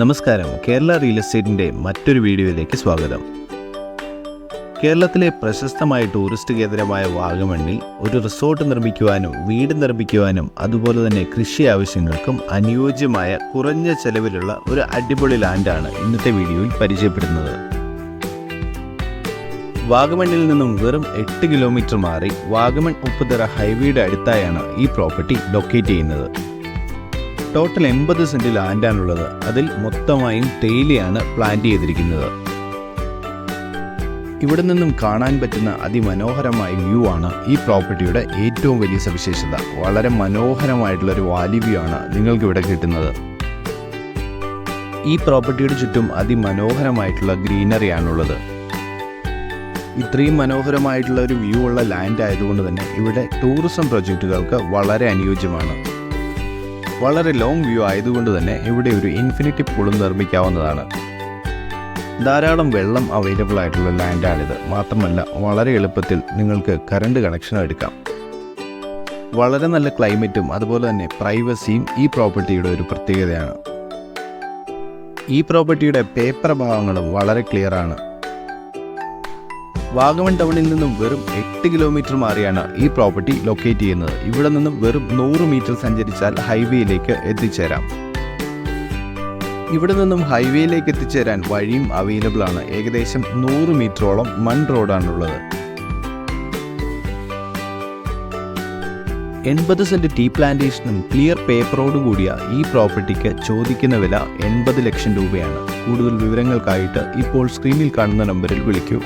നമസ്കാരം. കേരള റിയൽ എസ്റ്റേറ്റിന്റെ മറ്റൊരു വീഡിയോയിലേക്ക് സ്വാഗതം. കേരളത്തിലെ പ്രശസ്തമായ ടൂറിസ്റ്റ് കേന്ദ്രമായ വാഗമണ്ണിൽ ഒരു റിസോർട്ട് നിർമ്മിക്കുവാനും വീട് നിർമ്മിക്കുവാനും അതുപോലെ തന്നെ കൃഷി ആവശ്യങ്ങൾക്കും അനുയോജ്യമായ കുറഞ്ഞ ചെലവിലുള്ള ഒരു അടിപൊളി ലാൻഡാണ് ഇന്നത്തെ വീഡിയോയിൽ പരിചയപ്പെടുന്നത്. വാഗമണ്ണിൽ നിന്നും വെറും എട്ട് കിലോമീറ്റർ മാറി വാഗമൺ ഉപ്പുതറ ഹൈവേയുടെ അടുത്തായാണ് ഈ പ്രോപ്പർട്ടി ലൊക്കേറ്റ് ചെയ്യുന്നത്. ടോട്ടൽ എൺപത് സെന്റ് ലാൻഡാണുള്ളത് അതിൽ മൊത്തമായും തേയിലയാണ് പ്ലാന്റ് ചെയ്തിരിക്കുന്നത്. ഇവിടെ നിന്നും കാണാൻ പറ്റുന്ന അതിമനോഹരമായ വ്യൂ ആണ് ഈ പ്രോപ്പർട്ടിയുടെ ഏറ്റവും വലിയ സവിശേഷത. വളരെ മനോഹരമായിട്ടുള്ള ഒരു വാലി വ്യൂ ആണ് നിങ്ങൾക്ക് ഇവിടെ കിട്ടുന്നത്. ഈ പ്രോപ്പർട്ടിയുടെ ചുറ്റും അതിമനോഹരമായിട്ടുള്ള ഗ്രീനറി ആണുള്ളത്. ഇത്രയും മനോഹരമായിട്ടുള്ള ഒരു വ്യൂ ഉള്ള ലാൻഡ് ആയതുകൊണ്ട് തന്നെ ഇവിടെ ടൂറിസം പ്രൊജക്റ്റുകൾക്ക് വളരെ അനുയോജ്യമാണ്. വളരെ ലോങ് വ്യൂ ആയതുകൊണ്ട് തന്നെ ഇവിടെ ഒരു ഇൻഫിനിറ്റി പൂളും നിർമ്മിക്കാവുന്നതാണ്. ധാരാളം വെള്ളം അവൈലബിൾ ആയിട്ടുള്ള ലാൻഡാണിത് മാത്രമല്ല വളരെ എളുപ്പത്തിൽ നിങ്ങൾക്ക് കറണ്ട് കണക്ഷനും എടുക്കാം. വളരെ നല്ല ക്ലൈമറ്റും അതുപോലെ തന്നെ പ്രൈവസിയും ഈ പ്രോപ്പർട്ടിയുടെ ഒരു പ്രത്യേകതയാണ്. ഈ പ്രോപ്പർട്ടിയുടെ പേപ്പർ ഭാഗങ്ങളും വളരെ ക്ലിയർ ആണ്. വാഗമൺ ടൗണിൽ നിന്നും വെറും എട്ട് കിലോമീറ്റർ മാറിയാണ് ഈ പ്രോപ്പർട്ടി ലൊക്കേറ്റ് ചെയ്യുന്നത്. ഇവിടെ നിന്നും വെറും നൂറ് മീറ്റർ സഞ്ചരിച്ചാൽ ഹൈവേയിലേക്ക് എത്തിച്ചേരാം. ഇവിടെ നിന്നും ഹൈവേയിലേക്ക് എത്തിച്ചേരാൻ വഴിയും അവൈലബിൾ ആണ്. ഏകദേശം നൂറ് മീറ്ററോളം മൺ റോഡാണുള്ളത്. എൺപത് സെന്റ് ടീ പ്ലാന്റേഷനും ക്ലിയർ പേപ്പറോടും കൂടിയ ഈ പ്രോപ്പർട്ടിക്ക് ചോദിക്കുന്ന വില എൺപത് ലക്ഷം രൂപയാണ്. കൂടുതൽ വിവരങ്ങൾക്കായിട്ട് ഇപ്പോൾ സ്ക്രീനിൽ കാണുന്ന നമ്പറിൽ വിളിക്കൂ.